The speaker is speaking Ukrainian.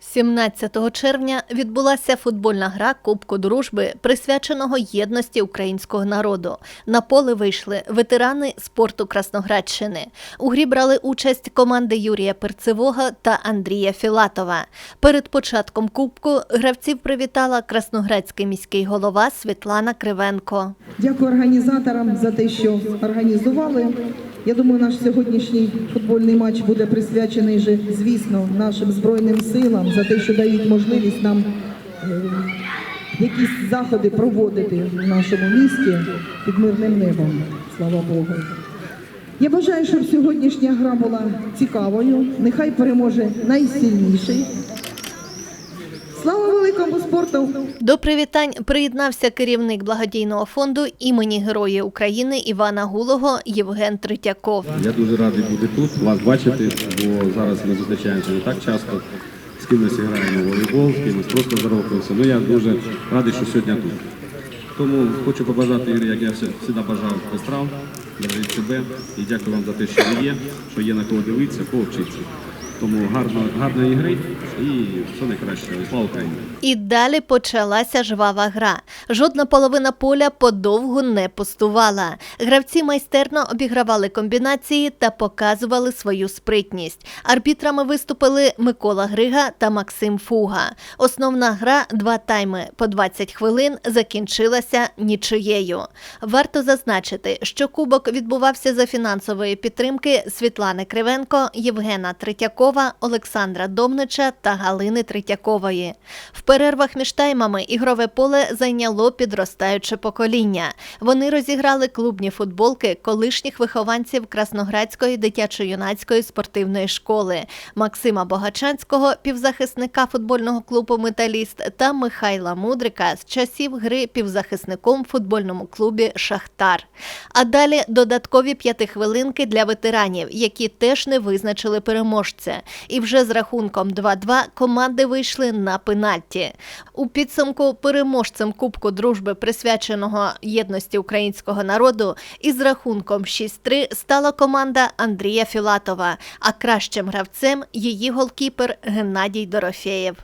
17 червня відбулася футбольна гра Кубку дружби, присвяченого єдності українського народу. На поле вийшли ветерани спорту Красноградщини. У грі брали участь команди Юрія Перцевого та Андрія Філатова. Перед початком кубку гравців привітала красноградський міський голова Світлана Кривенко. Дякую організаторам за те, що організували. Я думаю, наш сьогоднішній футбольний матч буде присвячений же, звісно, нашим збройним силам за те, що дають можливість нам е, якісь заходи проводити в нашому місті під мирним небом. Слава Богу. Я бажаю, щоб сьогоднішня гра була цікавою. Нехай переможе найсильніший. Слава спорту! До привітань приєднався керівник благодійного фонду імені Героя України Івана Гулого Євген Третьяков. Я дуже радий бути тут, вас бачити, бо зараз ми зустрічаємося не так часто. З кимось граємо в волейбол, з кимось просто здоровкаємося. Ну я дуже радий, що сьогодні тут. Тому хочу побажати, Юрій, як я завжди бажав вистрав, бережіть себе і дякую вам за те, що ви є, що є на кого дивитися, кого вчитися. Тому гарно, гарної гри і все найкраще. Слава Україні! І далі почалася жвава гра. Жодна половина поля подовгу не пустувала. Гравці майстерно обігравали комбінації та показували свою спритність. Арбітрами виступили Микола Грига та Максим Фуга. Основна гра два тайми по 20 хвилин закінчилася нічиєю. Варто зазначити, що кубок відбувався за фінансової підтримки Світлани Кривенко, Євгена Третьякова, Олександра Домнича та Галини Третьякової. В перервах між таймами ігрове поле зайняло підростаюче покоління. Вони розіграли клубні футболки колишніх вихованців Красноградської дитячо-юнацької спортивної школи Максима Богачанського, півзахисника футбольного клубу Металіст та Михайла Мудрика з часів гри півзахисником в футбольному клубі Шахтар. А далі додаткові п'ятихвилинки для ветеранів, які теж не визначили переможця. І вже з рахунком 2-2 команди вийшли на пенальті. У підсумку переможцем Кубку дружби, присвяченого єдності українського народу, із рахунком 6-3 стала команда Андрія Філатова, а кращим гравцем її голкіпер Геннадій Дорофєєв.